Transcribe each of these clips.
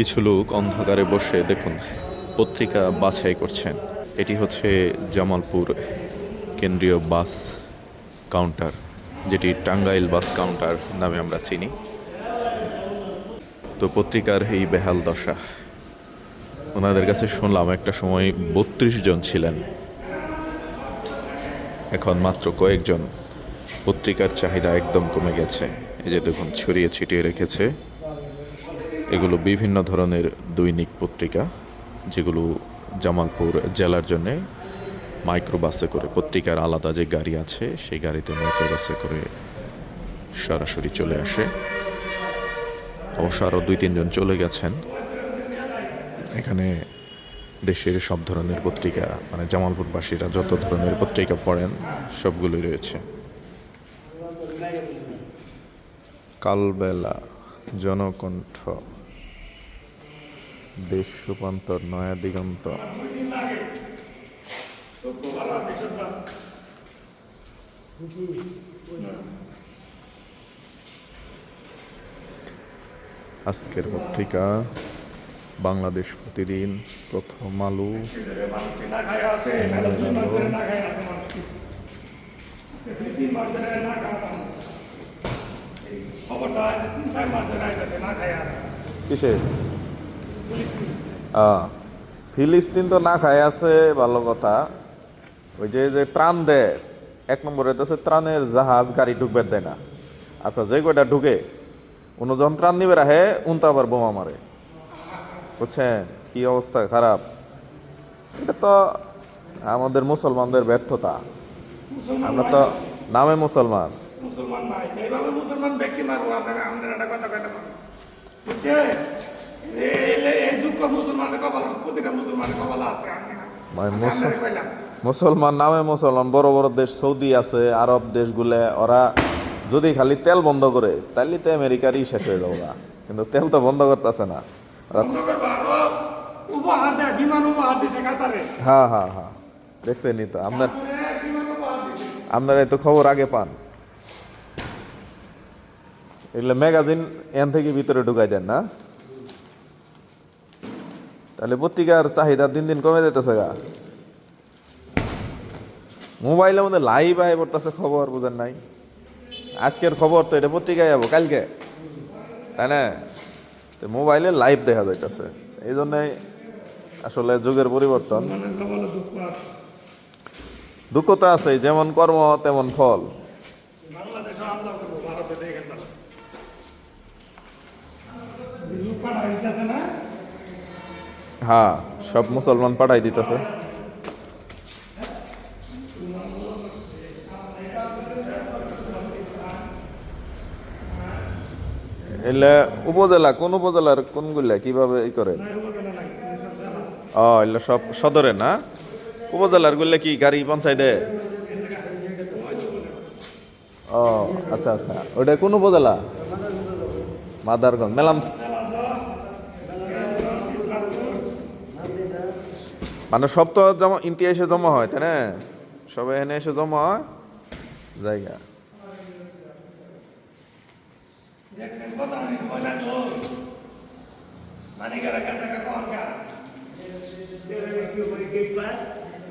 কিছু লোক অন্ধকারে বসে দেখুন, পত্রিকা বাছাই করছেন। এটি হচ্ছে জামালপুর কেন্দ্রীয় বাস কাউন্টার, যেটি টাঙ্গাইল বাস কাউন্টার নামে আমরা চিনি। তো পত্রিকার এই বেহাল দশা। ওনাদের কাছে শুনলাম, একটা সময় বত্রিশ জন ছিলেন। এখন মাত্র কয়েকজন। পত্রিকার চাহিদা একদম কমে গেছে। এই যে দেখুন, ছড়িয়ে ছিটিয়ে রেখেছে। এগুলো বিভিন্ন ধরনের দৈনিক পত্রিকা, যেগুলো জামালপুর জেলার জন্যে মাইক্রোবাসে করে পত্রিকার আলাদা যে গাড়ি আছে, সেই গাড়িতে মাইক্রোবাসে করে সরাসরি চলে আসে। অবশ্য আরও দুই তিনজন চলে গেছেন। এখানে দেশের সব ধরনের পত্রিকা মানে জামালপুরবাসীরা যত ধরনের পত্রিকা পড়েন, সবগুলোই রয়েছে। কালবেলা, জনকণ্ঠ। দেশ রূপান্তর নয়া দিগন্ত। আজকের পত্রিকা বাংলাদেশ প্রতিদিন প্রথম আলু। সময়ের আলো, কিসে আহ, ফিলিস্তিন তো না খায় আছে ভালো কথা। ওই যে যে ত্রাণ দেয় এক নম্বরে তো ত্রাণের জাহাজ গাড়ি ঢুকবে দেয় না। আচ্ছা যে কয়টা ঢুকে উনি যখন ত্রাণ নিবে রাহে উনতা আবার বোমা মারে। বুঝছেন? কি অবস্থা খারাপ। এটা তো আমাদের মুসলমানদের ব্যর্থতা। আমরা তো নামে মুসলমান। মুসলমান নাই। এইভাবে মুসলমান ব্যক্তি মারবো আমাদের একটা কথা মুসলমানের কপাল প্রতিটা কপাল আছে। মানে। মুসলমান নামে মুসলমান বড় বড় দেশ সৌদি আছে আরব দেশগুলো ওরা যদি খালি তেল বন্ধ করে তাহলে তো আমেরিকারই শেষ হয়ে যাব। কিন্তু তেল তো বন্ধ করতেছে না। হ্যাঁ হ্যাঁ হ্যাঁ। দেখছেনই তো আপনার আপনারা তো খবর আগে পান। এগুলো ম্যাগাজিন এন থেকে ভিতরে ঢুকাই দেন না? তাহলে পত্রিকার চাহিদা দিন দিন কমে যেতেছে গা। মোবাইলের মধ্যে লাইভ আয় পড়তেছে, খবর বুঝেন নাই? আজকের খবর তো এটা পত্রিকায় যাব কালকে? তাই না? তো মোবাইলে লাইভ দেখা যাইতেছে। এই জন্যই আসলে যুগের পরিবর্তন। মুসলমানের কপালে দুঃখ আছে, যেমন কর্ম, তেমন ফল। বাংলাদেশে হ্যাঁ সব মুসলমান পাঠাই দিতেছে। এলে উপজেলা, কোন উপজেলার, কোনগুলা, কীভাবে ই করে? ও এগুলো সব সদরে না? উপজেলারগুলো কি গাড়ি দেয়? ও আচ্ছা আচ্ছা। ওটা কোন উপজেলা? মাদারগঞ্জ, মেলাম মানে সব তো জমা ইন্তিয়া এসে জমা হয় তাই না? সবাই এখানে এসে জমা হয় জায়গা।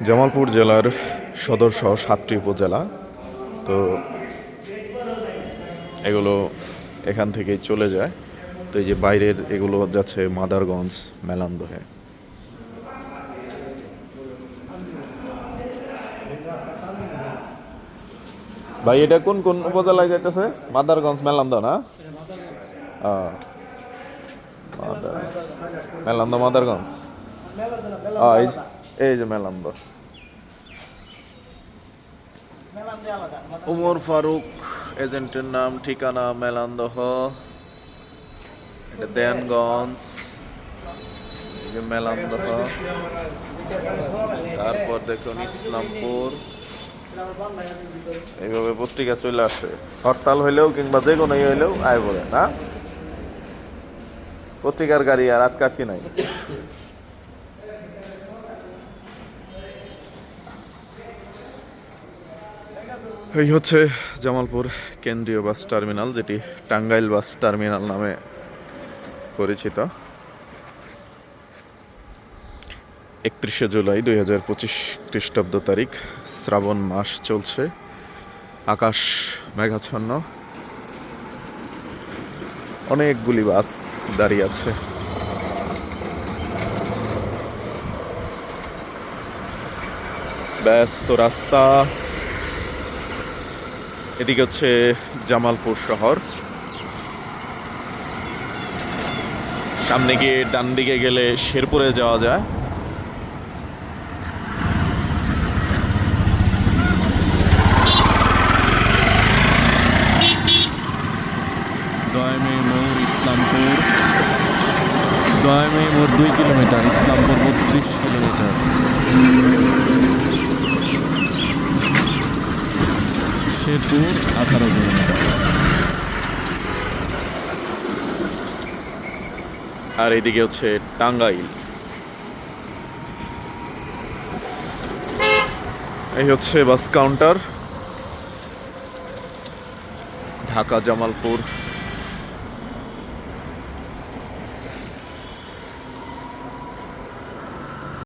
জামালপুর জেলার সদর সহ সাতটি উপজেলা। তো এগুলো এখান থেকেই চলে যায়। তো এই যে বাইরের এগুলো যাচ্ছে মাদারগঞ্জ মেলান্দহে। ভাই, এটা কোন কোন উপজেলায় যাইতেছে? মাদারগঞ্জ, মেলান্দ, না? মেলান্দ, মাদারগঞ্জ। এই যে- মেলান্দ। উমর ফারুক, এজেন্টের নাম, ঠিকানা মেলান্দহ এটা মেলান্দহ তারপর দেখুন ইসলামপুর। এইভাবে পত্রিকা চলে আসে। হরতাল হইলেও কিংবা যে কোনো ইয়ে হইলেও আয় বলে, না? পত্রিকার গাড়ি আর আটকাটকি নাই। এই হচ্ছে জামালপুর কেন্দ্রীয় বাস টার্মিনাল, যেটি টাঙ্গাইল বাস টার্মিনাল নামে পরিচিত। একত্রিশে জুলাই দুই হাজার পঁচিশ খ্রিস্টাব্দ তারিখ, শ্রাবণ মাস চলছে, আকাশ মেঘাচ্ছন্ন। অনেকগুলি বাস দাঁড়িয়ে আছে। ব্যস্ত রাস্তা। এদিকে হচ্ছে জামালপুর শহর। সামনে গিয়ে ডান দিকে গেলে শেরপুরে যাওয়া যায়। ইসলামপুর। দয়ামে মোড় দুই কিলোমিটার, ইসলামপুর বত্রিশ কিলোমিটার। শেরপুর আঠারো কিলোমিটার। আর এদিকে হচ্ছে টাঙ্গাইল। এই হচ্ছে বাস কাউন্টার। ঢাকা জামালপুর